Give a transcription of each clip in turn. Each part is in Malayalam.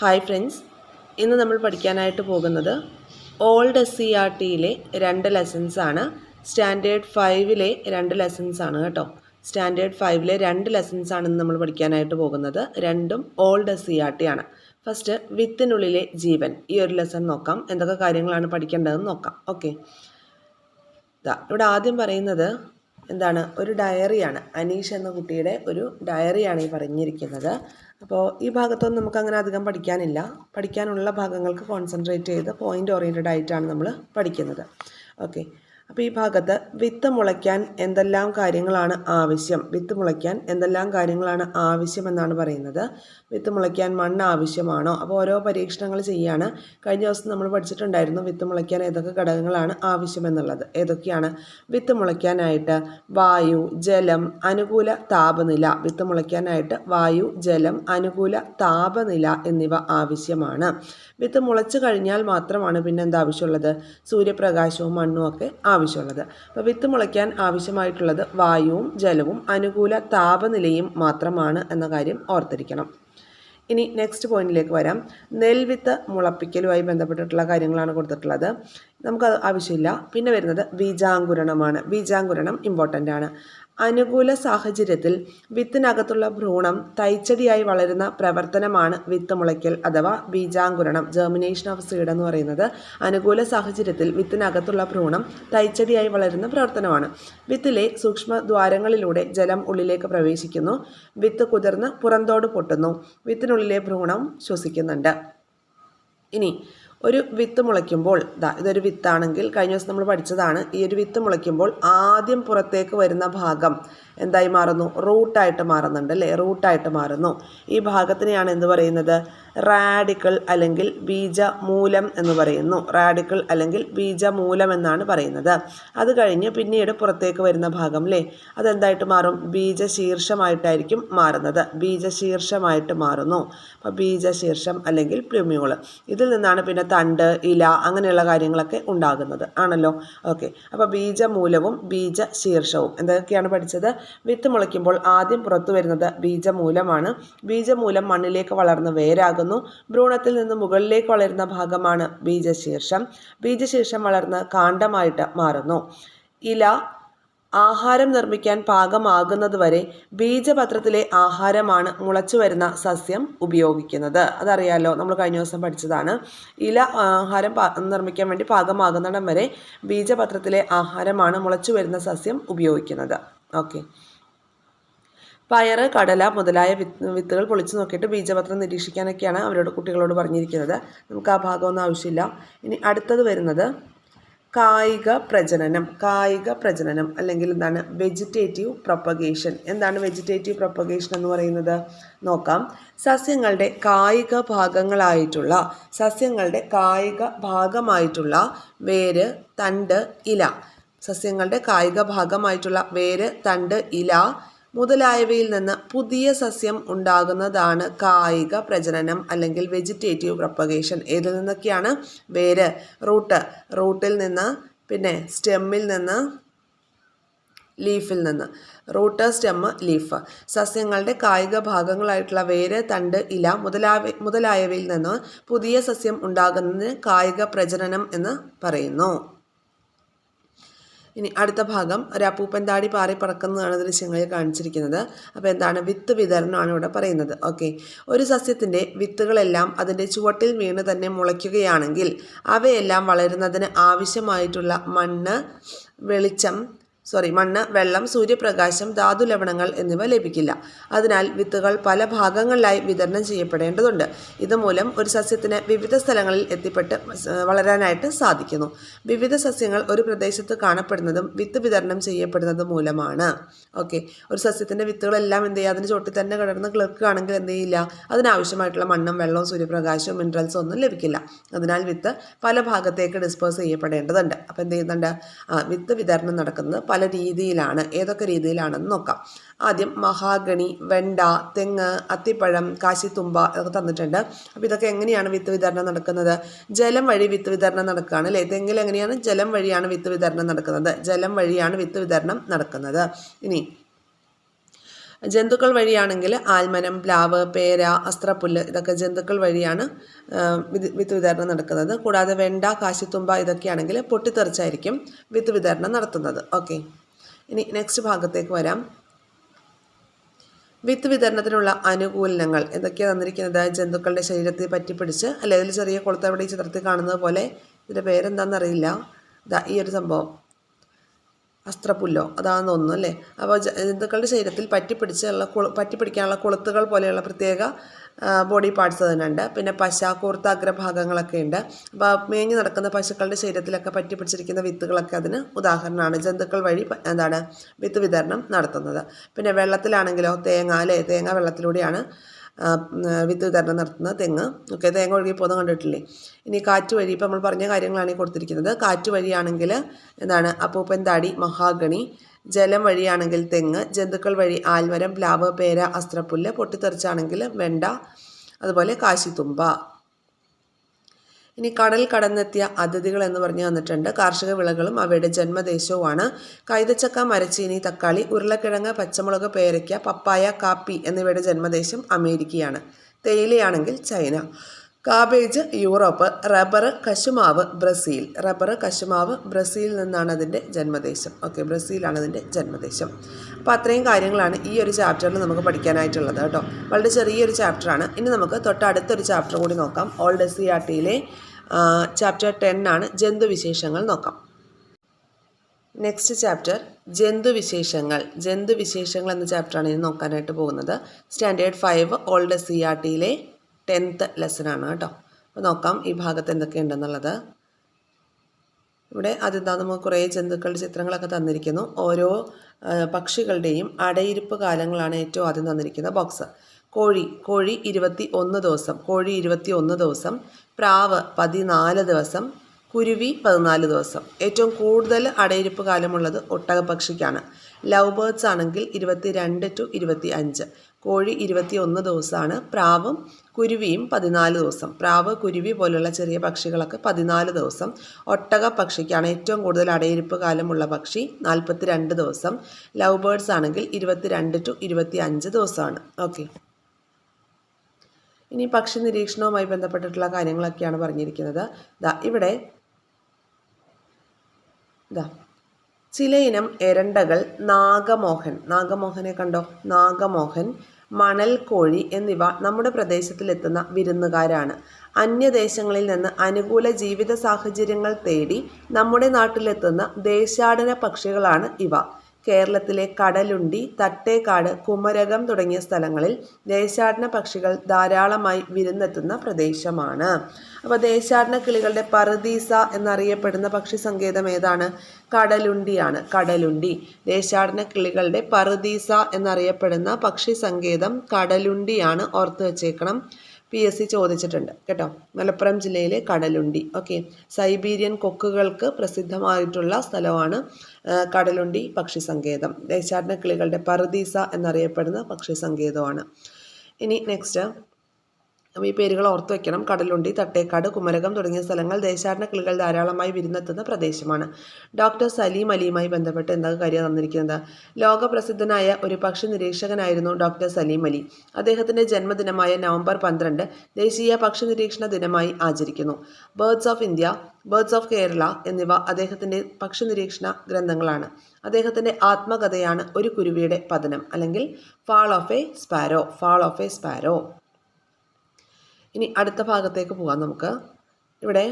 Hi friends. ഇന്ന് നമ്മൾ പഠിക്കാനായിട്ട് പോകുന്നത് ഓൾഡ് എസ് സി ആർ ടിയിലെ രണ്ട് ലെസൺസ് ആണ്. സ്റ്റാൻഡേർഡ് ഫൈവിലെ രണ്ട് ലെസൺസ് ആണ് കേട്ടോ. സ്റ്റാൻഡേർഡ് ഫൈവിലെ രണ്ട് ലെസൺസ് ആണ് ഇന്ന് നമ്മൾ പഠിക്കാനായിട്ട് പോകുന്നത്. രണ്ടും old S C R T ആണ്. ഫസ്റ്റ് വിത്തിനുള്ളിലെ ജീവൻ. ഈ ഒരു ലെസൺ നോക്കാം. എന്തൊക്കെ കാര്യങ്ങളാണ് പഠിക്കേണ്ടതെന്ന് നോക്കാം. ഓക്കെ ഇവിടെ ആദ്യം പറയുന്നത് എന്താണ് ഒരു ഡയറിയാണ്. അനീഷ് എന്ന കുട്ടിയുടെ ഒരു ഡയറിയാണ് ഈ പറഞ്ഞിരിക്കുന്നത്. അപ്പോൾ ഈ ഭാഗത്തൊന്നും നമുക്ക് അങ്ങനെ അധികം പഠിക്കാനില്ല. പഠിക്കാനുള്ള ഭാഗങ്ങൾക്ക് കോൺസെൻട്രേറ്റ് ചെയ്ത് പോയിന്റ് ഓറിയന്റഡ് ആയിട്ടാണ് നമ്മൾ പഠിക്കുന്നത്. ഓക്കെ അപ്പോൾ ഈ ഭാഗത്ത് വിത്ത് മുളയ്ക്കാൻ എന്തെല്ലാം കാര്യങ്ങളാണ് ആവശ്യം? വിത്ത് മുളയ്ക്കാൻ എന്തെല്ലാം കാര്യങ്ങളാണ് ആവശ്യമെന്നാണ് പറയുന്നത്. വിത്ത് മുളയ്ക്കാൻ മണ്ണ് ആവശ്യമാണോ? അപ്പോൾ ഓരോ പരീക്ഷണങ്ങൾ ചെയ്യാണ്. കഴിഞ്ഞ ദിവസം നമ്മൾ പഠിച്ചിട്ടുണ്ടായിരുന്നു വിത്ത് മുളയ്ക്കാൻ ഏതൊക്കെ ഘടകങ്ങളാണ് ആവശ്യമെന്നുള്ളത് ഏതൊക്കെയാണ്? വിത്ത് മുളയ്ക്കാനായിട്ട് വായു ജലം അനുകൂല താപനില. വിത്ത് മുളയ്ക്കാനായിട്ട് വായു ജലം അനുകൂല താപനില എന്നിവ ആവശ്യമാണ്. വിത്ത് മുളച്ചു കഴിഞ്ഞാൽ മാത്രമാണ് പിന്നെ എന്താ സൂര്യപ്രകാശവും മണ്ണും ഒക്കെ ആവശ്യമുള്ളത്. അപ്പോൾ വിത്ത് മുളയ്ക്കാൻ ആവശ്യമായിട്ടുള്ളത് വായുവും ജലവും അനുകൂല താപനിലയും മാത്രമാണ് എന്ന കാര്യം ഓർത്തിരിക്കണം. ഇനി നെക്സ്റ്റ് പോയിന്റിലേക്ക് വരാം. നെൽവിത്ത് മുളപ്പിക്കലുമായി ബന്ധപ്പെട്ടിട്ടുള്ള കാര്യങ്ങളാണ് കൊടുത്തിട്ടുള്ളത്. നമുക്കത് ആവശ്യമില്ല. പിന്നെ വരുന്നത് ബീജാങ്കുരണമാണ്. ബീജാങ്കുരണം ഇമ്പോർട്ടന്റ് ആണ്. അനുകൂല സാഹചര്യത്തിൽ വിത്തിനകത്തുള്ള ഭ്രൂണം തൈച്ചടിയായി വളരുന്ന പ്രവർത്തനമാണ് വിത്ത് മുളയ്ക്കൽ അഥവാ ബീജാങ്കുരണം ജെർമിനേഷൻ ഓഫ് സീഡ് എന്ന് പറയുന്നത്. അനുകൂല സാഹചര്യത്തിൽ വിത്തിനകത്തുള്ള ഭ്രൂണം തൈച്ചടിയായി വളരുന്ന പ്രവർത്തനമാണ്. വിത്തിലെ സൂക്ഷ്മദ്വാരങ്ങളിലൂടെ ജലം ഉള്ളിലേക്ക് പ്രവേശിക്കുന്നു. വിത്ത് കുതിർന്ന് പുറന്തോട് പൊട്ടുന്നു. വിത്തിനുള്ളിലെ ഭ്രൂണം ശ്വസിക്കുന്നുണ്ട്. ഇനി ഒരു വിത്ത് മുളയ്ക്കുമ്പോൾ ഇതൊരു വിത്താണെങ്കിൽ കഴിഞ്ഞ ദിവസം നമ്മൾ പഠിച്ചതാണ് ഈ ഒരു വിത്ത് മുളയ്ക്കുമ്പോൾ ആദ്യം പുറത്തേക്ക് വരുന്ന ഭാഗം എന്തായി മാറുന്നു? റൂട്ടായിട്ട് മാറുന്നുണ്ട് അല്ലേ? റൂട്ടായിട്ട് മാറുന്നു. ഈ ഭാഗത്തിനെയാണ് എന്ത് പറയുന്നത്? റാഡിക്കൽ അല്ലെങ്കിൽ ബീജമൂലം എന്ന് പറയുന്നു. റാഡിക്കൽ അല്ലെങ്കിൽ ബീജമൂലം എന്നാണ് പറയുന്നത്. അത് കഴിഞ്ഞ് പിന്നീട് പുറത്തേക്ക് വരുന്ന ഭാഗം അല്ലേ? അതെന്തായിട്ട് മാറും? ബീജശീർഷമായിട്ടായിരിക്കും മാറുന്നത്. ബീജശീർഷമായിട്ട് മാറുന്നു. അപ്പോൾ ബീജശീർഷം അല്ലെങ്കിൽ പ്ലുമ്യൂൾ. ഇതിൽ നിന്നാണ് പിന്നെ തണ്ട് ഇല അങ്ങനെയുള്ള കാര്യങ്ങളൊക്കെ ഉണ്ടാകുന്നത്. ആണല്ലോ? ഓക്കെ. അപ്പോൾ ബീജമൂലവും ബീജശീർഷവും. എന്തൊക്കെയാണ് പഠിച്ചത്? വിത്ത് മുളയ്ക്കുമ്പോൾ ആദ്യം പുറത്തു വരുന്നത് ബീജമൂലമാണ്. ബീജമൂലം മണ്ണിലേക്ക് വളർന്ന് വേരാകുന്നു. ഭ്രൂണത്തിൽ നിന്ന് മുകളിലേക്ക് വളരുന്ന ഭാഗമാണ് ബീജശീർഷം. ബീജശീർഷം വളർന്ന് കാണ്ഡമായിട്ട് മാറുന്നു. ഇല ആഹാരം നിർമ്മിക്കാൻ പാകമാകുന്നതുവരെ ബീജപത്രത്തിലെ ആഹാരമാണ് മുളച്ചു വരുന്ന സസ്യം ഉപയോഗിക്കുന്നത്. അതറിയാലോ നമ്മൾ കഴിഞ്ഞ ദിവസം പഠിച്ചതാണ്. ഇല ആഹാരം നിർമ്മിക്കാൻ വേണ്ടി പാകമാകുന്നിടം വരെ ബീജപത്രത്തിലെ ആഹാരമാണ് മുളച്ചു വരുന്ന സസ്യം ഉപയോഗിക്കുന്നത്. ഓക്കെ. പയറ് കടല മുതലായ വിത്ത് വിത്തുകൾ പൊളിച്ച് നോക്കിയിട്ട് ബീജപത്രം നിരീക്ഷിക്കാനൊക്കെയാണ് അവരോട് കുട്ടികളോട് പറഞ്ഞിരിക്കുന്നത്. നമുക്ക് ആ ഭാഗമൊന്നും ആവശ്യമില്ല. ഇനി അടുത്തത് വരുന്നത് കായിക പ്രജനനം കായിക പ്രജനനം അല്ലെങ്കിൽ എന്താണ് വെജിറ്റേറ്റീവ് പ്രൊപ്പഗേഷൻ. എന്താണ് വെജിറ്റേറ്റീവ് പ്രൊപ്പഗേഷൻ എന്ന് പറയുന്നത്? നോക്കാം. സസ്യങ്ങളുടെ കായിക ഭാഗങ്ങളായിട്ടുള്ള സസ്യങ്ങളുടെ കായിക ഭാഗമായിട്ടുള്ള വേര് തണ്ട് ഇല സസ്യങ്ങളുടെ കായിക ഭാഗമായിട്ടുള്ള വേര് തണ്ട് ഇല മുതലായവയിൽ നിന്ന് പുതിയ സസ്യം ഉണ്ടാകുന്നതാണ് കായിക പ്രജനനം അല്ലെങ്കിൽ വെജിറ്റേറ്റീവ് പ്രൊപ്പഗേഷൻ ഏതിൽ നിന്നൊക്കെയാണ്? വേര് റൂട്ട്. റൂട്ടിൽ നിന്ന് പിന്നെ സ്റ്റെമ്മിൽ നിന്ന് ലീഫിൽ നിന്ന്. Root stem leaf. സസ്യങ്ങളുടെ കായിക ഭാഗങ്ങളായിട്ടുള്ള വേര് തണ്ട് ഇല മുതലായ മുതലായവയിൽ നിന്ന് പുതിയ സസ്യം ഉണ്ടാകുന്നതിന് കായിക പ്രജനനം എന്ന് പറയുന്നു. ഇനി അടുത്ത ഭാഗം ഒരു അപ്പൂപ്പൻ താടി പാറി പറക്കുന്നതാണ് ദൃശ്യങ്ങളിൽ കാണിച്ചിരിക്കുന്നത്. അപ്പോൾ എന്താണ്? വിത്ത് വിതരണമാണ് ഇവിടെ പറയുന്നത്. ഓക്കെ. ഒരു സസ്യത്തിന്റെ വിത്തുകളെല്ലാം അതിന്റെ ചുവട്ടിൽ വീണ് തന്നെ മുളയ്ക്കുകയാണെങ്കിൽ അവയെല്ലാം വളരുന്നതിന് ആവശ്യമായിട്ടുള്ള മണ്ണ് വെളിച്ചം സോറി മണ്ണ് വെള്ളം സൂര്യപ്രകാശം ധാതു ലവണങ്ങൾ എന്നിവ ലഭിക്കില്ല. അതിനാൽ വിത്തുകൾ പല ഭാഗങ്ങളിലായി വിതരണം ചെയ്യപ്പെടേണ്ടതുണ്ട്. ഇതുമൂലം ഒരു സസ്യത്തിന് വിവിധ സ്ഥലങ്ങളിൽ എത്തിപ്പെട്ട് വളരാനായിട്ട് സാധിക്കുന്നു. വിവിധ സസ്യങ്ങൾ ഒരു പ്രദേശത്ത് കാണപ്പെടുന്നതും വിത്ത് വിതരണം ചെയ്യപ്പെടുന്നതും മൂലമാണ്. ഓക്കെ. ഒരു സസ്യത്തിന്റെ വിത്തുകളെല്ലാം എന്ത് ചെയ്യുക? അതിന് ചോട്ടിൽ തന്നെ കിടന്ന് കിളിർക്കുകയാണെങ്കിൽ എന്ത് ചെയ്യില്ല? അതിനാവശ്യമായിട്ടുള്ള മണ്ണും വെള്ളവും സൂര്യപ്രകാശവും മിനറൽസും ഒന്നും ലഭിക്കില്ല. അതിനാൽ വിത്ത് പല ഭാഗത്തേക്ക് ഡിസ്പോസ് ചെയ്യപ്പെടേണ്ടതുണ്ട്. അപ്പോൾ എന്ത് ചെയ്യുന്നുണ്ട്? വിത്ത് വിതരണം നടക്കുന്നത് പല രീതിയിലാണ്. ഏതൊക്കെ രീതിയിലാണെന്ന് നോക്കാം. ആദ്യം മഹാഗണി വെണ്ട തെങ്ങ് അത്തിപ്പഴം കാശിത്തുമ്പ ഇതൊക്കെ തന്നിട്ടുണ്ട്. അപ്പോൾ ഇതൊക്കെ എങ്ങനെയാണ് വിത്ത് വിതരണം നടക്കുന്നത്? ജലം വഴി വിത്ത് വിതരണം നടക്കുകയാണ് അല്ലേ? തെങ്ങിൽ എങ്ങനെയാണ് ജലം വഴിയാണ് വിത്ത് വിതരണം നടക്കുന്നത്? ജലം വഴിയാണ് വിത്ത് വിതരണം നടക്കുന്നത്. ഇനി ജന്തുക്കൾ വഴിയാണെങ്കിൽ ആൽമരം പ്ലാവ് പേര അസ്ത്രപ്പുല്ല് ഇതൊക്കെ ജന്തുക്കൾ വഴിയാണ് വിത്ത് വിതരണം നടക്കുന്നത്. കൂടാതെ വെണ്ട കാശിത്തുമ്പ ഇതൊക്കെയാണെങ്കിൽ പൊട്ടിത്തെറിച്ചായിരിക്കും വിത്ത് വിതരണം നടത്തുന്നത്. ഓക്കെ ഇനി നെക്സ്റ്റ് ഭാഗത്തേക്ക് വരാം. വിത്ത് വിതരണത്തിനുള്ള അനുകൂലനങ്ങൾ എന്തൊക്കെയാണ് തന്നിരിക്കുന്നത്? ജന്തുക്കളുടെ ശരീരത്തിൽ പറ്റിപ്പിടിച്ച് അല്ലെങ്കിൽ ചെറിയ കൊളുത്തവിടെ ഈ ചിത്രത്തിൽ കാണുന്നത് പോലെ ഇതിന്റെ പേരെന്താണെന്നറിയില്ല ഈ ഒരു സംഭവം. അസ്ത്രപ്പുല്ലോ അതാണെന്ന് തോന്നുന്നു അല്ലേ? അപ്പോൾ ജന്തുക്കളുടെ ശരീരത്തിൽ പറ്റിപ്പിടിച്ചുള്ള കുളു പറ്റിപ്പിടിക്കാനുള്ള കൊളുത്തുകൾ പോലെയുള്ള പ്രത്യേക ബോഡി പാർട്സ് അതിനുണ്ട്. പിന്നെ പശ കൂർത്ത അഗ്രഭാഗങ്ങളൊക്കെ ഉണ്ട്. അപ്പോൾ മേഞ്ഞു നടക്കുന്ന പശുക്കളുടെ ശരീരത്തിലൊക്കെ പറ്റിപ്പിടിച്ചിരിക്കുന്ന വിത്തുകളൊക്കെ അതിന് ഉദാഹരണമാണ്. ജന്തുക്കൾ വഴി എന്താണ് വിത്ത് വിതരണം നടത്തുന്നത്. പിന്നെ വെള്ളത്തിലാണെങ്കിലോ തേങ്ങ അല്ലേ? തേങ്ങ വെള്ളത്തിലൂടെയാണ് വിത്ത് വിതരണം നടത്തുന്ന തെങ്ങ്. ഓക്കെ തേങ്ങ ഒഴുകി പോകുന്നത് കണ്ടിട്ടില്ലേ? ഇനി കാറ്റ് വഴി ഇപ്പം നമ്മൾ പറഞ്ഞ കാര്യങ്ങളാണ് ഈ കൊടുത്തിരിക്കുന്നത്. കാറ്റ് വഴിയാണെങ്കിൽ എന്താണ്? അപ്പൂപ്പൻ താടി മഹാഗണി. ജലം വഴിയാണെങ്കിൽ തെങ്ങ്. ജന്തുക്കൾ വഴി ആൽമരം പ്ലാവ് പേര അസ്ത്രപ്പുല്ല്. പൊട്ടിത്തെറിച്ചാണെങ്കിൽ വെണ്ട. അതുപോലെ കാശിത്തുമ്പ. ഇനി കടൽ കടന്നെത്തിയ അതിഥികൾ എന്ന് പറഞ്ഞു വന്നിട്ടുണ്ട്. കാർഷിക വിളകളും അവയുടെ ജന്മദേശവുമാണ്. കൈതച്ചക്ക മരച്ചീനി തക്കാളി ഉരുളക്കിഴങ്ങ് പച്ചമുളക് പേരയ്ക്ക പപ്പായ കാപ്പി എന്നിവയുടെ ജന്മദേശം അമേരിക്കയാണ്. തേയിലയാണെങ്കിൽ ചൈന. Cabbage Europe. റബ്ബർ കശുമാവ് ബ്രസീൽ. റബ്ബർ കശുമാവ് ബ്രസീലിൽ നിന്നാണ് അതിന്റെ ജന്മദേശം. ഓക്കെ ബ്രസീലാണ് അതിന്റെ ജന്മദേശം. അപ്പോൾ അത്രയും കാര്യങ്ങളാണ് ഈ ഒരു ചാപ്റ്ററിൽ നമുക്ക് പഠിക്കാനായിട്ടുള്ളത് കേട്ടോ. വളരെ ചെറിയൊരു ചാപ്റ്ററാണ്. ഇനി നമുക്ക് തൊട്ടടുത്തൊരു ചാപ്റ്റർ കൂടി നോക്കാം. ഓൾഡ് സി ആർ ടിയിലെ ചാപ്റ്റർ ടെൻ ആണ് ജന്തുവിശേഷങ്ങൾ നോക്കാം. Next chapter ജന്തുവിശേഷങ്ങൾ. ജന്തുവിശേഷങ്ങൾ എന്ന ചാപ്റ്ററാണ് ഇനി നോക്കാനായിട്ട് പോകുന്നത്. Standard five old C R ടിയിലെ tenth ആണ് കേട്ടോ. അപ്പോൾ നോക്കാം ഈ ഭാഗത്ത് എന്തൊക്കെയുണ്ടെന്നുള്ളത്. ഇവിടെ അതെന്താ നമുക്ക് കുറേ ജന്തുക്കളുടെ ചിത്രങ്ങളൊക്കെ തന്നിരിക്കുന്നു. ഓരോ പക്ഷികളുടെയും അടയിരിപ്പ് കാലങ്ങളാണ് ഏറ്റവും ആദ്യം തന്നിരിക്കുന്ന ബോക്സ് കോഴി കോഴി ഇരുപത്തി ഒന്ന് ദിവസം കോഴി ഇരുപത്തി ഒന്ന് ദിവസം പ്രാവ് പതിനാല് ദിവസം കുരുവി പതിനാല് ദിവസം. ഏറ്റവും കൂടുതൽ അടയിരിപ്പ് കാലമുള്ളത് ഒട്ടകപക്ഷിക്കാണ് ലവ് ബേർഡ്സ് ആണെങ്കിൽ ഇരുപത്തി രണ്ട് ടു ഇരുപത്തി അഞ്ച് കോഴി ഇരുപത്തി ഒന്ന് ദിവസമാണ് പ്രാവും കുരുവിയും പതിനാല് ദിവസം. പ്രാവ് കുരുവി പോലുള്ള ചെറിയ പക്ഷികളൊക്കെ പതിനാല് ദിവസം. ഒട്ടക പക്ഷിക്കാണ് ഏറ്റവും കൂടുതൽ അടയിരിപ്പ് കാലമുള്ള പക്ഷി നാൽപ്പത്തി രണ്ട് ദിവസം. ലവ് ബേർഡ്സ് ആണെങ്കിൽ ഇരുപത്തി രണ്ട് ടു ഇരുപത്തി അഞ്ച് ദിവസമാണ്. ഓക്കെ. ഇനി പക്ഷി നിരീക്ഷണവുമായി ബന്ധപ്പെട്ടിട്ടുള്ള കാര്യങ്ങളൊക്കെയാണ് പറഞ്ഞിരിക്കുന്നത്. ദാ ഇവിടെ ദാ ചിലയിനം എരണ്ടകൾ നാഗമോഹൻ നാഗമോഹനെ കണ്ടോ? നാഗമോഹൻ മണൽ കോഴി എന്നിവ നമ്മുടെ പ്രദേശത്തിലെത്തുന്ന വിരുന്നുകാരാണ്. അന്യദേശങ്ങളിൽ നിന്ന് അനുകൂല ജീവിത സാഹചര്യങ്ങൾ തേടി നമ്മുടെ നാട്ടിലെത്തുന്ന ദേശാടന പക്ഷികളാണ് ഇവ. കേരളത്തിലെ കടലുണ്ടി തട്ടേക്കാട് കുമരകം തുടങ്ങിയ സ്ഥലങ്ങളിൽ ദേശാടന പക്ഷികൾ ധാരാളമായി വിരുന്നെത്തുന്ന പ്രദേശമാണ്. അപ്പോൾ ദേശാടന കിളികളുടെ പറദീസ എന്നറിയപ്പെടുന്ന പക്ഷി സങ്കേതം ഏതാണ്? കടലുണ്ടിയാണ്. കടലുണ്ടി. ദേശാടന കിളികളുടെ പറുദീസ എന്നറിയപ്പെടുന്ന പക്ഷി സങ്കേതം കടലുണ്ടിയാണ്. ഓർത്ത് വെച്ചേക്കണം. പി എസ് സി ചോദിച്ചിട്ടുണ്ട് കേട്ടോ. മലപ്പുറം ജില്ലയിലെ കടലുണ്ടി. ഓക്കെ സൈബീരിയൻ കൊക്കുകൾക്ക് പ്രസിദ്ധമായിട്ടുള്ള സ്ഥലമാണ് കടലുണ്ടി പക്ഷി സങ്കേതം ദേശാടന കിളികളുടെ പറുദീസ എന്നറിയപ്പെടുന്ന പക്ഷി സങ്കേതമാണ് ഇനി നെക്സ്റ്റ് അപ്പോൾ ഈ പേരുകൾ ഓർത്ത് വയ്ക്കണം കടലുണ്ടി തട്ടേക്കാട് കുമരകം തുടങ്ങിയ സ്ഥലങ്ങൾ ദേശാടന കിളികൾ ധാരാളമായി വിരുന്നെത്തുന്ന പ്രദേശമാണ്. ഡോക്ടർ സലീം അലിയുമായി ബന്ധപ്പെട്ട് എന്താ കാര്യം തന്നിരിക്കുന്നത്? ലോകപ്രസിദ്ധനായ ഒരു പക്ഷി നിരീക്ഷകനായിരുന്നു ഡോക്ടർ സലീം അലി. അദ്ദേഹത്തിന്റെ ജന്മദിനമായ നവംബർ പന്ത്രണ്ട് ദേശീയ പക്ഷി നിരീക്ഷണ ദിനമായി ആചരിക്കുന്നു. Birds of India birds of Kerala എന്നിവ അദ്ദേഹത്തിന്റെ പക്ഷി നിരീക്ഷണ ഗ്രന്ഥങ്ങളാണ്. അദ്ദേഹത്തിന്റെ ആത്മകഥയാണ് ഒരു കുരുവിയുടെ പതനം അല്ലെങ്കിൽ fall of a sparrow fall of a sparrow. ഇനി അടുത്ത ഭാഗത്തേക്ക് പോകാം നമുക്ക്. ഇവിടെ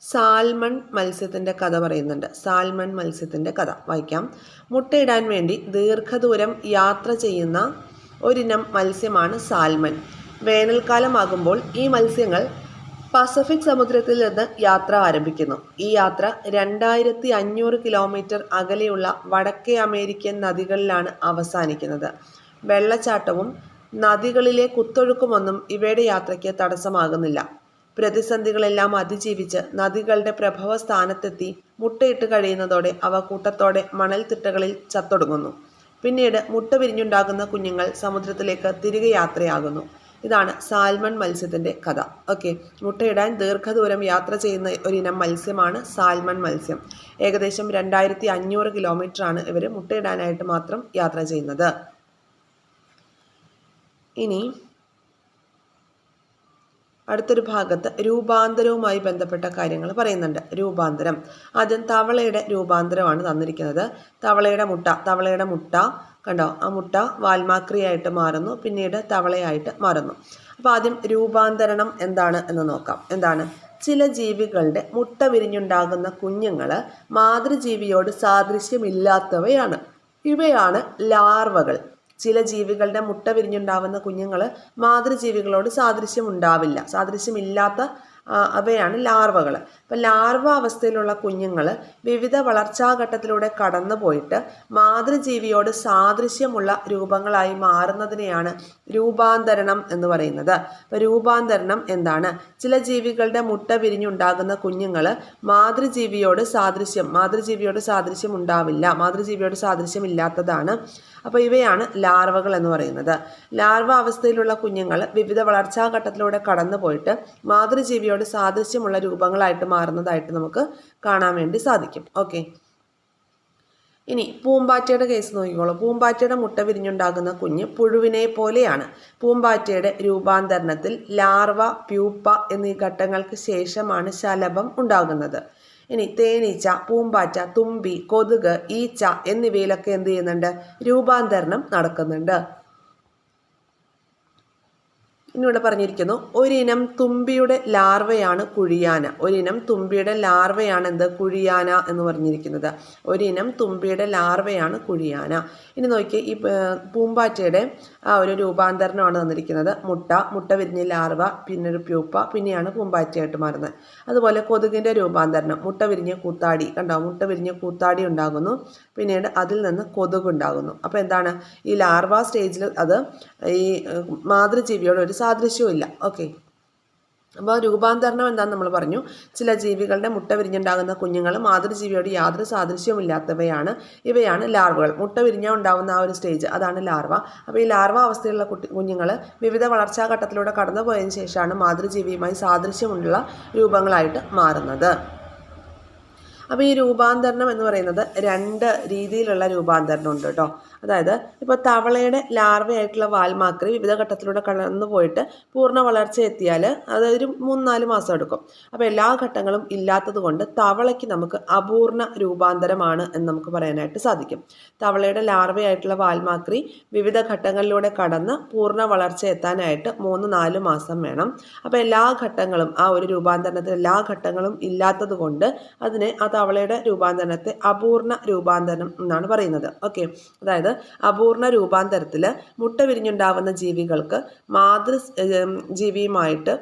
സാൽമൺ മത്സ്യത്തിന്റെ കഥ പറയുന്നുണ്ട്. സാൽമൺ മത്സ്യത്തിന്റെ കഥ വായിക്കാം. മുട്ടയിടാൻ വേണ്ടി ദീർഘദൂരം യാത്ര ചെയ്യുന്ന ഒരിനം മത്സ്യമാണ് സാൽമൺ. വേനൽക്കാലമാകുമ്പോൾ ഈ മത്സ്യങ്ങൾ പസഫിക് സമുദ്രത്തിൽ നിന്ന് യാത്ര ആരംഭിക്കുന്നു. ഈ യാത്ര രണ്ടായിരത്തി അഞ്ഞൂറ് കിലോമീറ്റർ അകലെയുള്ള വടക്കേ അമേരിക്കൻ നദികളിലാണ് അവസാനിക്കുന്നത്. വെള്ളച്ചാട്ടവും നദികളിലെ കുത്തൊഴുക്കുമൊന്നും ഇവയുടെ യാത്രയ്ക്ക് തടസ്സമാകുന്നില്ല. പ്രതിസന്ധികളെല്ലാം അതിജീവിച്ച് നദികളുടെ പ്രഭവ സ്ഥാനത്തെത്തി മുട്ടയിട്ട് കഴിയുന്നതോടെ അവ കൂട്ടത്തോടെ മണൽത്തിട്ടകളിൽ ചത്തൊടുങ്ങുന്നു. പിന്നീട് മുട്ട വിരിഞ്ഞുണ്ടാകുന്ന കുഞ്ഞുങ്ങൾ സമുദ്രത്തിലേക്ക് തിരികെ യാത്രയാകുന്നു. ഇതാണ് സാൽമൺ മത്സ്യത്തിന്റെ കഥ. ഓക്കെ മുട്ടയിടാൻ ദീർഘദൂരം യാത്ര ചെയ്യുന്ന ഒരിനം മത്സ്യമാണ് സാൽമൺ മത്സ്യം. ഏകദേശം രണ്ടായിരത്തി അഞ്ഞൂറ് കിലോമീറ്ററാണ് ഇവർ മുട്ടയിടാനായിട്ട് മാത്രം യാത്ര ചെയ്യുന്നത്. ഇനി അടുത്തൊരു ഭാഗത്ത് രൂപാന്തരവുമായി ബന്ധപ്പെട്ട കാര്യങ്ങൾ പറയുന്നുണ്ട്. രൂപാന്തരം. ആദ്യം തവളയുടെ രൂപാന്തരമാണ് തന്നിരിക്കുന്നത്. തവളയുടെ മുട്ട തവളയുടെ മുട്ട കണ്ടോ? ആ മുട്ട വാൽമാക്രിയായിട്ട് മാറുന്നു പിന്നീട് തവളയായിട്ട് മാറുന്നു. അപ്പോൾ ആദ്യം രൂപാന്തരണം എന്താണ് എന്ന് നോക്കാം. എന്താണ്? ചില ജീവികളുടെ മുട്ട വിരിഞ്ഞുണ്ടാകുന്ന കുഞ്ഞുങ്ങൾ മാതൃജീവിയോട് സാദൃശ്യമില്ലാത്തവയാണ്. ഇവയാണ് ലാർവകൾ. ചില ജീവികളുടെ മുട്ട വിരിഞ്ഞുണ്ടാവുന്ന കുഞ്ഞുങ്ങൾ മാതൃജീവികളോട് സാദൃശ്യം ഉണ്ടാവില്ല സാദൃശ്യമില്ലാത്ത അവയാണ് ലാർവകൾ അപ്പം ലാർവ അവസ്ഥയിലുള്ള കുഞ്ഞുങ്ങൾ വിവിധ വളർച്ചാഘട്ടത്തിലൂടെ കടന്നു പോയിട്ട് മാതൃജീവിയോട് സാദൃശ്യമുള്ള രൂപങ്ങളായി മാറുന്നതിനെയാണ് രൂപാന്തരണം എന്ന് പറയുന്നത്. അപ്പം രൂപാന്തരണം എന്താണ്? ചില ജീവികളുടെ മുട്ട വിരിഞ്ഞുണ്ടാകുന്ന കുഞ്ഞുങ്ങൾ മാതൃജീവിയോട് സാദൃശ്യം മാതൃജീവിയോട് സാദൃശ്യം ഉണ്ടാവില്ല മാതൃജീവിയോട് സാദൃശ്യം ഇല്ലാത്തതാണ് അപ്പോൾ ഇവയാണ് ലാർവകൾ എന്ന് പറയുന്നത്. ലാർവ അവസ്ഥയിലുള്ള കുഞ്ഞുങ്ങൾ വിവിധ വളർച്ചാ ഘട്ടത്തിലൂടെ കടന്നു പോയിട്ട് മാതൃജീവിയോട് സാദൃശ്യമുള്ള രൂപങ്ങളായിട്ട് മാറുന്നതായിട്ട് നമുക്ക് കാണാൻ വേണ്ടി സാധിക്കും. ഓക്കെ ഇനി പൂമ്പാറ്റയുടെ കേസ് നോക്കിക്കോളൂ. പൂമ്പാറ്റയുടെ മുട്ട വിരിഞ്ഞുണ്ടാകുന്ന കുഞ്ഞ് പുഴുവിനെ പോലെയാണ്. പൂമ്പാറ്റയുടെ രൂപാന്തരണത്തിൽ ലാർവ പ്യൂപ്പ എന്നീ ഘട്ടങ്ങൾക്ക് ശേഷമാണ് ശലഭം ഉണ്ടാകുന്നത്. ഇനി തേനീച്ച പൂമ്പാറ്റ തുമ്പി കൊതുക് ഈച്ച എന്നിവയിലൊക്കെ എന്ത് ചെയ്യുന്നുണ്ട്? രൂപാന്തരണം നടക്കുന്നുണ്ട്. ഇന്നിവിടെ പറഞ്ഞിരിക്കുന്നു ഒരിനം തുമ്പിയുടെ ലാർവയാണ് കുഴിയാന. ഒരിനം തുമ്പിയുടെ ലാർവയാണ് എന്ത്? കുഴിയാന എന്ന് പറഞ്ഞിരിക്കുന്നത്. ഒരിനം തുമ്പിയുടെ ലാർവയാണ് കുഴിയാന. ഇനി നോക്കി ഈ പൂമ്പാറ്റയുടെ ആ ഒരു രൂപാന്തരണമാണ് തന്നിരിക്കുന്നത്. മുട്ട മുട്ട വിരിഞ്ഞ ലാർവ പിന്നെ ഒരു പ്യൂപ്പ പിന്നെയാണ് പൂമ്പാറ്റയായിട്ട് മാറുന്നത്. അതുപോലെ കൊതുകിന്റെ രൂപാന്തരണം. മുട്ട വിരിഞ്ഞ കൂത്താടി. കണ്ടോ? മുട്ട വിരിഞ്ഞ കൂത്താടി ഉണ്ടാകുന്നു. പിന്നീട് അതിൽ നിന്ന് കൊതുകുണ്ടാകുന്നു. അപ്പോൾ എന്താണ്? ഈ ലാർവ സ്റ്റേജിൽ അത് ഈ മാതൃജീവിയോട് ഒരു സാദൃശ്യവും ഇല്ല ഓക്കെ അപ്പോൾ രൂപാന്തരണം എന്താണെന്ന് നമ്മൾ പറഞ്ഞു. ചില ജീവികളുടെ മുട്ട വിരിഞ്ഞുണ്ടാകുന്ന കുഞ്ഞുങ്ങൾ മാതൃജീവിയോട് യാതൊരു സാദൃശ്യവും ഇല്ലാത്തവയാണ് ഇവയാണ് ലാർവകൾ. മുട്ട വിരിഞ്ഞാൽ ഉണ്ടാകുന്ന ആ ഒരു സ്റ്റേജ് അതാണ് ലാർവ. അപ്പോൾ ഈ ലാർവ അവസ്ഥയിലുള്ള കുട്ടി കുഞ്ഞുങ്ങൾ വിവിധ വളർച്ചാ ഘട്ടത്തിലൂടെ കടന്നു പോയതിനു ശേഷമാണ് മാതൃജീവിയുമായി സാദൃശ്യമുള്ള രൂപങ്ങളായിട്ട് മാറുന്നത്. അപ്പോൾ ഈ രൂപാന്തരണം എന്ന് പറയുന്നത് രണ്ട് രീതിയിലുള്ള രൂപാന്തരണം ഉണ്ട് കേട്ടോ. അതായത് ഇപ്പോൾ തവളയുടെ ലാർവയായിട്ടുള്ള വാൽമാക്രി വിവിധ ഘട്ടത്തിലൂടെ കടന്നു പോയിട്ട് പൂർണ വളർച്ച എത്തിയാൽ അത് ഒരു മൂന്നാൽ മാസം എടുക്കും. അപ്പോൾ എല്ലാ ഘട്ടങ്ങളും ഇല്ലാത്തത് കൊണ്ട് തവളയ്ക്ക് നമുക്ക് അപൂർണ രൂപാന്തരമാണ് എന്ന് നമുക്ക് പറയാനായിട്ട് സാധിക്കും. തവളയുടെ ലാർവയായിട്ടുള്ള വാൽമാക്രി വിവിധ ഘട്ടങ്ങളിലൂടെ കടന്ന് പൂർണ വളർച്ച എത്താനായിട്ട് മൂന്ന് നാല് മാസം വേണം. അപ്പോൾ എല്ലാ ഘട്ടങ്ങളും ആ ഒരു രൂപാന്തരണത്തിൽ എല്ലാ ഘട്ടങ്ങളും ഇല്ലാത്തത് കൊണ്ട് അതിനെ ആ തവളയുടെ രൂപാന്തരണത്തെ അപൂർണ രൂപാന്തരം എന്നാണ് പറയുന്നത്. ഓക്കെ അതായത് അപൂർണ രൂപാന്തരത്തിൽ മുട്ട വിരിഞ്ഞുണ്ടാവുന്ന ജീവികൾക്ക് മാതൃ ജീവിയുമായിട്ട്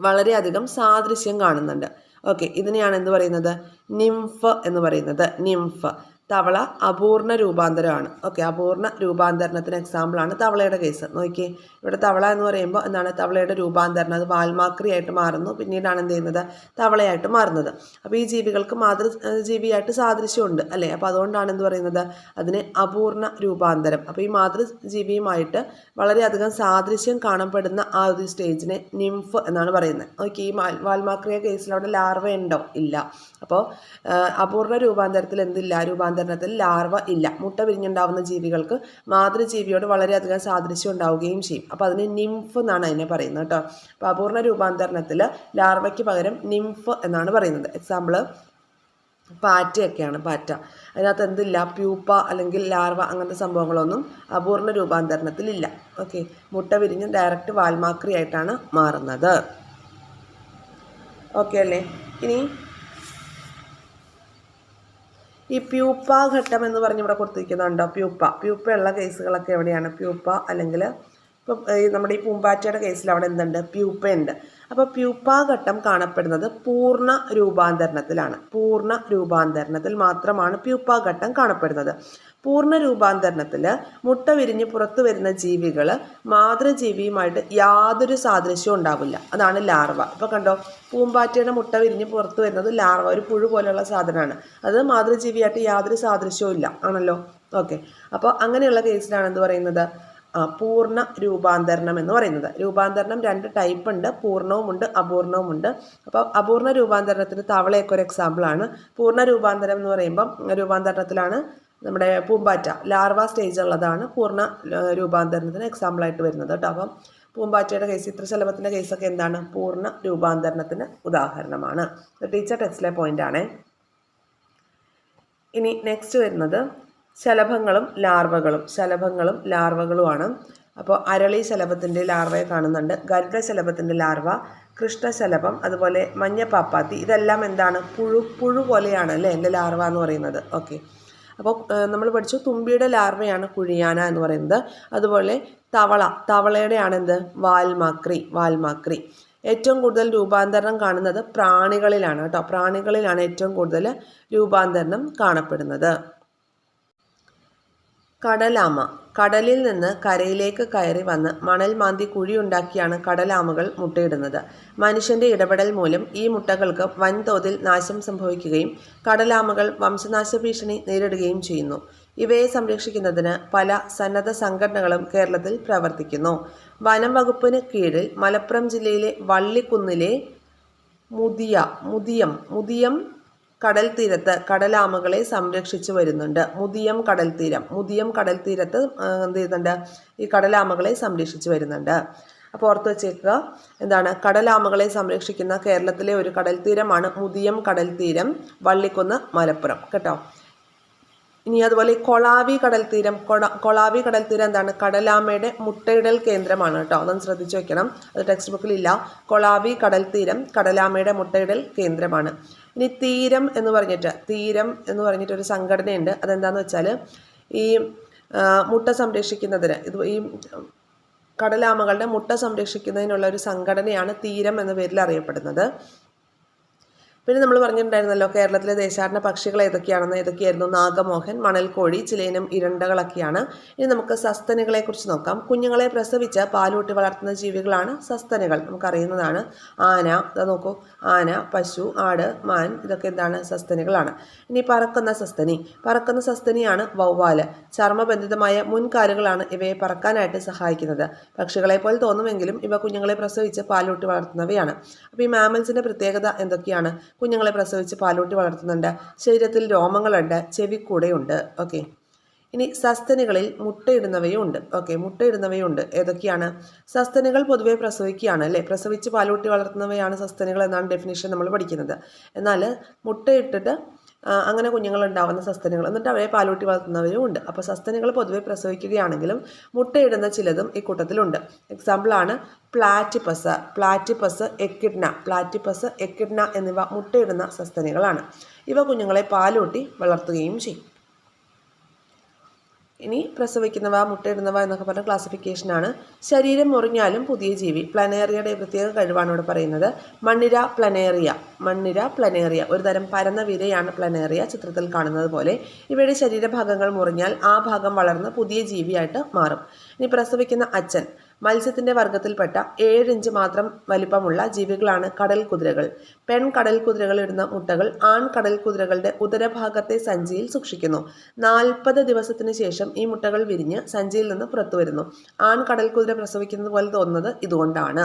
വളരെയധികം സാദൃശ്യം കാണുന്നുണ്ട്. ഓക്കെ ഇതിനെയാണ് എന്ത് പറയുന്നത്? നിംഫ് എന്ന് പറയുന്നത്. നിംഫ് തവള അപൂർണ രൂപാന്തരമാണ്. ഓക്കെ അപൂർണ രൂപാന്തരണത്തിന് എക്സാമ്പിളാണ് തവളയുടെ കേസ് നോക്കിയേ ഇവിടെ തവള എന്ന് പറയുമ്പോൾ എന്താണ്? തവളയുടെ രൂപാന്തരണം അത് വാൽമാക്രിയായിട്ട് മാറുന്നു. പിന്നീടാണ് എന്ത് ചെയ്യുന്നത്? തവളയായിട്ട് മാറുന്നത്. അപ്പോൾ ഈ ജീവികൾക്ക് മാതൃ ജീവിയായിട്ട് സാദൃശ്യമുണ്ട് അല്ലേ? അപ്പോൾ അതുകൊണ്ടാണ് എന്ത് പറയുന്നത്? അതിന് അപൂർണ രൂപാന്തരം. അപ്പോൾ ഈ മാതൃജീവിയുമായിട്ട് വളരെയധികം സാദൃശ്യം കാണപ്പെടുന്ന ആ ഒരു സ്റ്റേജിനെ നിംഫ് എന്നാണ് പറയുന്നത്. ഓക്കെ ഈ വാൽ വാൽമാക്രിയ കേസിൽ അവിടെ ലാർവ ഉണ്ടോ? ഇല്ല. അപ്പോൾ അപൂർണ രൂപാന്തരത്തിൽ എന്തില്ല? രൂപാന്തരണത്തിൽ ലാർവ ഇല്ല. മുട്ട വിരിഞ്ഞുണ്ടാവുന്ന ജീവികൾക്ക് മാതൃജീവിയോട് വളരെയധികം സാദൃശ്യം ഉണ്ടാവുകയും ചെയ്യും. അപ്പോൾ അതിന് നിംഫ് എന്നാണ് അതിനെ പറയുന്നത് കേട്ടോ. അപ്പോൾ അപൂർണ രൂപാന്തരണത്തിൽ ലാർവയ്ക്ക് പകരം നിംഫ് എന്നാണ് പറയുന്നത്. എക്സാമ്പിൾ പാറ്റയൊക്കെയാണ് പാറ്റ. അതിനകത്ത് എന്തില്ല? പ്യൂപ്പ അല്ലെങ്കിൽ ലാർവ അങ്ങനത്തെ സംഭവങ്ങളൊന്നും അപൂർണ രൂപാന്തരണത്തിലില്ല ഓക്കെ മുട്ട വിരിഞ്ഞ് ഡയറക്റ്റ് വാൽമാക്രി ആയിട്ടാണ് മാറുന്നത്. ഓക്കെ അല്ലേ? ഇനി ഈ പ്യൂപ്പ ഘട്ടം എന്ന് പറഞ്ഞ് ഇവിടെ കൊടുത്തിരിക്കുന്നുണ്ടോ? പ്യൂപ്പ. പ്യൂപ്പ ഉള്ള കേസുകളൊക്കെ എവിടെയാണ്? പ്യൂപ്പ അല്ലെങ്കിൽ ഇപ്പം നമ്മുടെ ഈ പൂമ്പാറ്റയുടെ കേസിൽ അവിടെ എന്തുണ്ട്? പ്യൂപ്പ ഉണ്ട് അപ്പോൾ പ്യൂപ്പ ഘട്ടം കാണപ്പെടുന്നത് പൂർണ രൂപാന്തരണത്തിലാണ്. പൂർണ രൂപാന്തരണത്തിൽ മാത്രമാണ് പ്യൂപ്പ ഘട്ടം കാണപ്പെടുന്നത്. പൂർണ രൂപാന്തരണത്തിൽ മുട്ട വിരിഞ്ഞ് പുറത്തു വരുന്ന ജീവികൾ മാതൃജീവിയുമായിട്ട് യാതൊരു സാദൃശ്യവും ഉണ്ടാവില്ല. അതാണ് ലാർവ. ഇപ്പോൾ കണ്ടോ പൂമ്പാറ്റയുടെ മുട്ട വിരിഞ്ഞ് പുറത്തു വരുന്നത് ലാർവ ഒരു പുഴു പോലെയുള്ള സാധനമാണ്. അത് മാതൃജീവിയായിട്ട് യാതൊരു സാദൃശ്യവും ഇല്ല. ആണല്ലോ? ഓക്കെ. അപ്പോൾ അങ്ങനെയുള്ള കേസിലാണ് എന്ത് പറയുന്നത്? പൂർണ രൂപാന്തരണം എന്ന് പറയുന്നത്. രൂപാന്തരണം രണ്ട് ടൈപ്പ് ഉണ്ട് പൂർണവുമുണ്ട് അപൂർണവുമുണ്ട്. അപ്പോൾ അപൂർണ രൂപാന്തരണത്തിന് തവളയൊക്കെ ഒരു എക്സാമ്പിളാണ് പൂർണ രൂപാന്തരം എന്ന് പറയുമ്പം രൂപാന്തരണത്തിലാണ് നമ്മുടെ പൂമ്പാറ്റ ലാർവ സ്റ്റേജ് ഉള്ളതാണ് പൂർണ രൂപാന്തരണത്തിന് എക്സാമ്പിളായിട്ട് വരുന്നത് കേട്ടോ. അപ്പം പൂമ്പാറ്റയുടെ കേസ് ഇത്ര ചിത്രശലഭത്തിന്റെ കേസൊക്കെ എന്താണ്? പൂർണ രൂപാന്തരണത്തിന് ഉദാഹരണമാണ്. ടീച്ചർ ടെക്സ്റ്റിലെ പോയിന്റാണേ ഇനി നെക്സ്റ്റ് വരുന്നത് ശലഭങ്ങളും ലാർവകളും. ശലഭങ്ങളും ലാർവകളുമാണ്. അപ്പോൾ അരളി ശലഭത്തിന്റെ ലാർവയെ കാണുന്നുണ്ട്. ഗരുഡശലഭത്തിന്റെ ലാർവ കൃഷ്ണശലഭം അതുപോലെ മഞ്ഞപ്പാപ്പാത്തി ഇതെല്ലാം എന്താണ്? പുഴു പുഴു പോലെയാണ് അല്ലേ? എന്റെ ലാർവ എന്ന് പറയുന്നത്. ഓക്കെ അപ്പോൾ നമ്മൾ പഠിച്ചു തുമ്പിയുടെ ലാർവയാണ് കുഴിയാന എന്ന് പറയുന്നത്. അതുപോലെ തവള തവളയുടെയാണ് എന്ത്? വാൽമാക്രി വാൽമാക്രി. ഏറ്റവും കൂടുതൽ രൂപാന്തരണം കാണുന്നത് പ്രാണികളിലാണ് കേട്ടോ. പ്രാണികളിലാണ് ഏറ്റവും കൂടുതൽ രൂപാന്തരണം കാണപ്പെടുന്നത്. കടലാമ. കടലിൽ നിന്ന് കരയിലേക്ക് കയറി വന്ന് മണൽ മാന്തി കുഴിയുണ്ടാക്കിയാണ് കടലാമകൾ മുട്ടയിടുന്നത്. മനുഷ്യന്റെ ഇടപെടൽ മൂലം ഈ മുട്ടകൾക്ക് വൻതോതിൽ നാശം സംഭവിക്കുകയും കടലാമകൾ വംശനാശ ഭീഷണി നേരിടുകയും ചെയ്യുന്നു. ഇവയെ സംരക്ഷിക്കുന്നതിന് പല സന്നദ്ധ സംഘടനകളും കേരളത്തിൽ പ്രവർത്തിക്കുന്നു. വനം വകുപ്പിന് കീഴിൽ മലപ്പുറം ജില്ലയിലെ വള്ളിക്കുന്നിലെ മുതിയ മുതിയം മുതിയം കടൽ തീരത്ത് കടലാമകളെ സംരക്ഷിച്ചു വരുന്നുണ്ട്. മുതിയം കടൽ തീരം മുതിയം കടൽ തീരത്ത് എന്ത് ചെയ്യുന്നുണ്ട്? ഈ കടലാമകളെ സംരക്ഷിച്ചു വരുന്നുണ്ട്. അപ്പോൾ ഓർത്ത് വെച്ചേക്കുക എന്താണ്? കടലാമകളെ സംരക്ഷിക്കുന്ന കേരളത്തിലെ ഒരു കടൽ തീരമാണ് മുതിയം കടൽ തീരം വള്ളിക്കുന്ന് മലപ്പുറം. കേട്ടോ? ഇനി അതുപോലെ കൊളാവി കടൽ തീരം കൊളാവി കടൽ തീരം എന്താണ്? കടലാമയുടെ മുട്ടയിടൽ കേന്ദ്രമാണ് കേട്ടോ. അതൊന്ന് ശ്രദ്ധിച്ചു വെക്കണം. അത് ടെക്സ്റ്റ് ബുക്കിലില്ല കൊളാവി കടൽ തീരം കടലാമയുടെ മുട്ടയിടൽ കേന്ദ്രമാണ്. ഇനി തീരം എന്ന് പറഞ്ഞിട്ട് തീരം എന്ന് പറഞ്ഞിട്ടൊരു സംഘടനയുണ്ട്. അതെന്താണെന്ന് വെച്ചാൽ ഈ മുട്ട സംരക്ഷിക്കുന്നതിന് ഇത് ഈ കടലാമകളുടെ മുട്ട സംരക്ഷിക്കുന്നതിനുള്ള ഒരു സംഘടനയാണ് തീരം എന്ന പേരിൽ അറിയപ്പെടുന്നത്. പിന്നെ നമ്മൾ പറഞ്ഞിട്ടുണ്ടായിരുന്നല്ലോ കേരളത്തിലെ ദേശാടന പക്ഷികൾ ഏതൊക്കെയാണെന്ന് ഏതൊക്കെയായിരുന്നു? നാഗമോഹൻ മണൽക്കോഴി ചിലേനം ഇരണ്ടകളൊക്കെയാണ്. ഇനി നമുക്ക് സസ്തനികളെ കുറിച്ച് നോക്കാം. കുഞ്ഞുങ്ങളെ പ്രസവിച്ച പാലൂട്ടി വളർത്തുന്ന ജീവികളാണ് സസ്തനികൾ. നമുക്കറിയുന്നതാണ് ആന ഇതാ നോക്കൂ. ആന പശു ആട് മാൻ ഇതൊക്കെ എന്താണ്? സസ്തനികളാണ്. ഇനി പറക്കുന്ന സസ്തനി. പറക്കുന്ന സസ്തനിയാണ് വവ്വാൽ. ചർമ്മബന്ധിതമായ മുൻകാലുകളാണ് ഇവയെ പറക്കാനായിട്ട് സഹായിക്കുന്നത്. പക്ഷികളെ പോലെ തോന്നുമെങ്കിലും ഇവ കുഞ്ഞുങ്ങളെ പ്രസവിച്ച് പാലൂട്ടി വളർത്തുന്നവയാണ്. അപ്പോൾ ഈ മാമൽസിന്റെ പ്രത്യേകത എന്തൊക്കെയാണ്? കുഞ്ഞുങ്ങളെ പ്രസവിച്ച് പാലൂട്ടി വളർത്തുന്നുണ്ട്. ശരീരത്തിൽ രോമങ്ങളുണ്ട്. ചെവിക്കൂടെയുണ്ട്. ഓക്കെ. ഇനി സസ്തനികളിൽ മുട്ടയിടുന്നവയും ഉണ്ട് ഓക്കെ. മുട്ടയിടുന്നവയും ഏതൊക്കെയാണ്? സസ്തനികൾ പൊതുവെ പ്രസവിക്കുകയാണ് അല്ലേ? പ്രസവിച്ച് പാലൂട്ടി വളർത്തുന്നവയാണ് സസ്തനികൾ എന്നാണ് ഡെഫിനേഷൻ നമ്മൾ പഠിക്കുന്നത്. എന്നാൽ മുട്ടയിട്ടിട്ട് അങ്ങനെ കുഞ്ഞുങ്ങൾ ഉണ്ടാവുന്ന സസ്തനികൾ. എന്നിട്ട് അവരെ പാലൂട്ടി വളർത്തുന്നവരും ഉണ്ട് അപ്പോൾ സസ്തനികൾ പൊതുവെ പ്രസവിക്കുകയാണെങ്കിലും മുട്ടയിടുന്ന ചിലതും ഈ കൂട്ടത്തിലുണ്ട്. എക്സാമ്പിളാണ് platypus. Platypus echidna. Platypus echidna എന്നിവ മുട്ടയിടുന്ന സസ്തനികളാണ്. ഇവ കുഞ്ഞുങ്ങളെ പാലൂട്ടി വളർത്തുകയും ചെയ്യും. ഇനി പ്രസവിക്കുന്നവ മുട്ടയിടുന്നവ എന്നൊക്കെ പറഞ്ഞ ക്ലാസിഫിക്കേഷനാണ് ശരീരം മുറിഞ്ഞാലും പുതിയ ജീവി പ്ലനേറിയയുടെ പ്രത്യേക കഴിവാണ് ഇവിടെ പറയുന്നത്. മണ്ണിര പ്ലനേറിയ മണ്ണിര പ്ലനേറിയ ഒരു തരം പരന്ന വിരയാണ് പ്ലനേറിയ ചിത്രത്തിൽ കാണുന്നത് പോലെ. ഇവയുടെ ശരീരഭാഗങ്ങൾ മുറിഞ്ഞാൽ ആ ഭാഗം വളർന്ന് പുതിയ ജീവിയായിട്ട് മാറും. ഇനി പ്രസവിക്കുന്ന അച്ഛൻ മത്സ്യത്തിന്റെ വർഗത്തിൽപ്പെട്ട ഏഴ് ഇഞ്ച് മാത്രം വലിപ്പമുള്ള ജീവികളാണ് കടൽ കുതിരകൾ. പെൺ കടൽ കുതിരകൾ ഇടുന്ന മുട്ടകൾ ആൺ കടൽ കുതിരകളുടെ ഉദരഭാഗത്തെ സഞ്ചിയിൽ സൂക്ഷിക്കുന്നു. നാൽപ്പത് ദിവസത്തിന് ശേഷം ഈ മുട്ടകൾ വിരിഞ്ഞ് സഞ്ചിയിൽ നിന്ന് പുറത്തു വരുന്നു ആൺ കടൽ കുതിര പ്രസവിക്കുന്നത് പോലെ തോന്നുന്നത് ഇതുകൊണ്ടാണ്.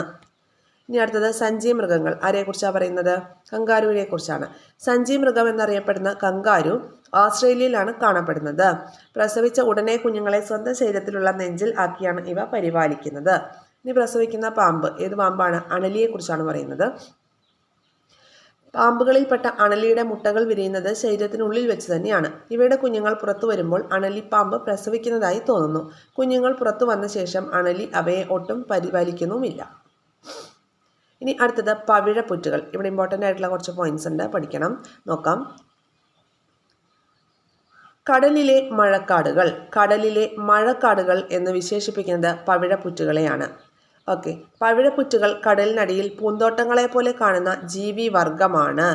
ഇനി അടുത്തത് സഞ്ചി മൃഗങ്ങൾ. ആരെക്കുറിച്ചാണ് പറയുന്നത്? കങ്കാരുവിനെ കുറിച്ചാണ് സഞ്ചി മൃഗം എന്നറിയപ്പെടുന്ന കങ്കാരു ഓസ്ട്രേലിയയിലാണ് കാണപ്പെടുന്നത്. പ്രസവിച്ച ഉടനെ കുഞ്ഞുങ്ങളെ സ്വന്തം ശരീരത്തിലുള്ള നെഞ്ചിൽ ആക്കിയാണ് ഇവ പരിപാലിക്കുന്നത്. ഇനി പ്രസവിക്കുന്ന പാമ്പ് ഏത് പാമ്പാണ്? അണലിയെക്കുറിച്ചാണ് പറയുന്നത്. പാമ്പുകളിൽപ്പെട്ട അണലിയുടെ മുട്ടകൾ വിരിയുന്നത് ശരീരത്തിനുള്ളിൽ വെച്ച് തന്നെയാണ്. ഇവയുടെ കുഞ്ഞുങ്ങൾ പുറത്തു വരുമ്പോൾ അണലിപ്പാമ്പ് പ്രസവിക്കുന്നതായി തോന്നുന്നു. കുഞ്ഞുങ്ങൾ പുറത്തു വന്ന ശേഷം അണലി അവയെ ഒട്ടും പരിപാലിക്കുന്നുമില്ല. ഇനി അടുത്തത് പവിഴപ്പുറ്റുകൾ. ഇവിടെ ഇമ്പോർട്ടന്റ് ആയിട്ടുള്ള കുറച്ച് പോയിന്റ്സ് ഉണ്ട്. പഠിക്കണം. നോക്കാം. കടലിലെ മഴക്കാടുകൾ കടലിലെ മഴക്കാടുകൾ എന്ന് വിശേഷിപ്പിക്കുന്നത് പവിഴപ്പുറ്റുകളെയാണ്. ഓക്കെ പവിഴപ്പുറ്റുകൾ കടലിനടിയിൽ പൂന്തോട്ടങ്ങളെ പോലെ കാണുന്ന ജീവി വർഗമാണ്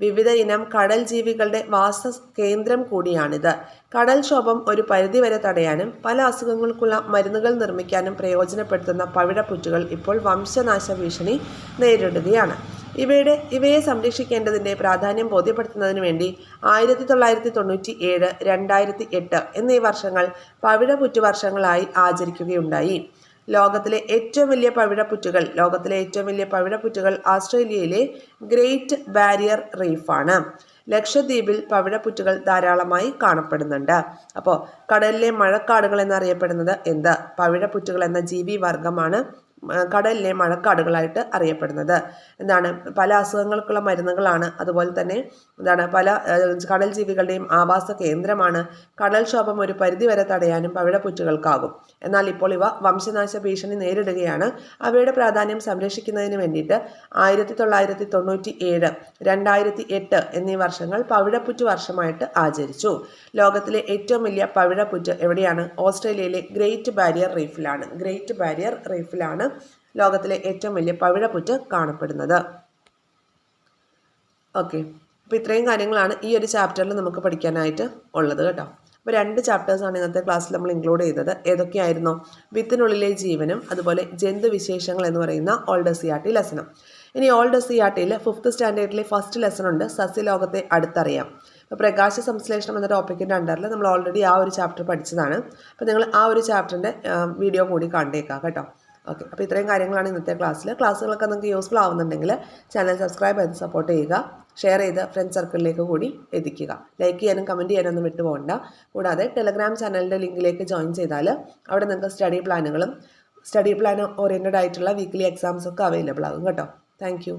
വിവിധ ഇനം കടൽ ജീവികളുടെ വാസ കേന്ദ്രം കൂടിയാണിത് കടൽക്ഷോഭം ഒരു പരിധിവരെ തടയാനും പല അസുഖങ്ങൾക്കുള്ള മരുന്നുകൾ നിർമ്മിക്കാനും പ്രയോജനപ്പെടുത്തുന്ന പവിഴപ്പുറ്റുകൾ ഇപ്പോൾ വംശനാശ ഭീഷണി നേരിടുകയാണ്. ഇവയുടെ ഇവയെ സംരക്ഷിക്കേണ്ടതിന്റെ പ്രാധാന്യം ബോധ്യപ്പെടുത്തുന്നതിന് വേണ്ടി ആയിരത്തി തൊള്ളായിരത്തി തൊണ്ണൂറ്റി ഏഴ് രണ്ടായിരത്തി എട്ട് എന്നീ വർഷങ്ങൾ പവിഴപുറ്റു വർഷങ്ങളായി ആചരിക്കുകയുണ്ടായി. ലോകത്തിലെ ഏറ്റവും വലിയ പവിഴപ്പുറ്റുകൾ ലോകത്തിലെ ഏറ്റവും വലിയ പവിഴപ്പുറ്റുകൾ ആസ്ട്രേലിയയിലെ ഗ്രേറ്റ് ബാരിയർ റീഫാണ്. ലക്ഷദ്വീപിൽ പവിഴപ്പുറ്റുകൾ ധാരാളമായി കാണപ്പെടുന്നുണ്ട്. അപ്പോൾ കടലിലെ മഴക്കാടുകൾ എന്നറിയപ്പെടുന്നത് എന്ത്? പവിഴപ്പുറ്റുകൾ എന്ന ജീവി വർഗമാണ് കടലിലെ മഴക്കാടുകളായിട്ട് അറിയപ്പെടുന്നത്. എന്താണ് പല അസുഖങ്ങൾക്കുള്ള മരുന്നുകളാണ്. അതുപോലെ തന്നെ എന്താണ് പല കടൽ ജീവികളുടെയും ആവാസ കേന്ദ്രമാണ്. കടൽക്ഷോഭം ഒരു പരിധിവരെ തടയാനും പവിഴപ്പുറ്റുകൾക്കാകും. എന്നാൽ ഇപ്പോൾ ഇവ വംശനാശ ഭീഷണി നേരിടുകയാണ്. അവയുടെ പ്രാധാന്യം സംരക്ഷിക്കുന്നതിന് വേണ്ടിയിട്ട് ആയിരത്തി തൊള്ളായിരത്തി തൊണ്ണൂറ്റി ഏഴ് രണ്ടായിരത്തി എട്ട് എന്നീ വർഷങ്ങൾ പവിഴപ്പുറ്റ് വർഷമായിട്ട് ആചരിച്ചു. ലോകത്തിലെ ഏറ്റവും വലിയ പവിഴപ്പുറ്റ് എവിടെയാണ്? ഓസ്ട്രേലിയയിലെ ഗ്രേറ്റ് ബാരിയർ റീഫിലാണ്. ഗ്രേറ്റ് ബാരിയർ റീഫിലാണ് ലോകത്തിലെ ഏറ്റവും വലിയ പവിഴപ്പുറ്റ് കാണപ്പെടുന്നത്. ഓക്കെ അപ്പോൾ ഇത്രയും കാര്യങ്ങളാണ് ഈ ഒരു ചാപ്റ്ററിൽ നമുക്ക് പഠിക്കാനായിട്ട് ഉള്ളത് കേട്ടോ. അപ്പോൾ രണ്ട് ചാപ്റ്റേഴ്സാണ് ഇന്നത്തെ ക്ലാസ്സിൽ നമ്മൾ ഇൻക്ലൂഡ് ചെയ്തത് ഏതൊക്കെയായിരുന്നു? വിത്തിനുള്ളിലെ ജീവനും അതുപോലെ ജന്തുവിശേഷങ്ങൾ എന്ന് പറയുന്ന ഓൾഡ് സി ടി ലെസനും. ഇനി ഓൾഡ് സി ആർ ടിയിൽ ഫിഫ്ത്ത് സ്റ്റാൻഡേർഡിലെ ഫസ്റ്റ് ലെസൺ ഉണ്ട്. സസ്യലോകത്തെ അടുത്തറിയാം. അപ്പോൾ പ്രകാശ സംശ്ലേഷണം എന്ന ടോപ്പിക്കിന്റെ അണ്ടറിൽ നമ്മൾ ഓൾറെഡി ആ ഒരു ചാപ്റ്റർ പഠിച്ചതാണ്. അപ്പോൾ നിങ്ങൾ ആ ഒരു ചാപ്റ്ററിന്റെ വീഡിയോ കൂടി കണ്ടേക്കാം കേട്ടോ. ഓക്കെ. അപ്പോൾ ഇത്രയും കാര്യങ്ങളാണ് ഇന്നത്തെ ക്ലാസ്സിൽ ക്ലാസ്സുകളൊക്കെ നിങ്ങൾക്ക് യൂസ്ഫുൾ ആവുന്നുണ്ടെങ്കിൽ ചാനൽ സബ്സ്ക്രൈബ് ചെയ്ത് സപ്പോർട്ട് ചെയ്യുക. ഷെയർ ചെയ്ത് ഫ്രണ്ട് സർക്കിളിലേക്ക് കൂടി എത്തിക്കുക. ലൈക്ക് ചെയ്യാനും കമന്റ് ചെയ്യാനൊന്നും വിട്ടുപോകണ്ട കൂടാതെ ടെലഗ്രാം ചാനലിന്റെ ലിങ്കിലേക്ക് ജോയിൻ ചെയ്താൽ അവിടെ നിങ്ങൾക്ക് സ്റ്റഡി പ്ലാനുകളും സ്റ്റഡി പ്ലാൻ ഓറിയന്റഡ് ആയിട്ടുള്ള വീക്ക്ലി എക്സാംസ് ഒക്കെ അവൈലബിൾ ആകും കേട്ടോ. താങ്ക്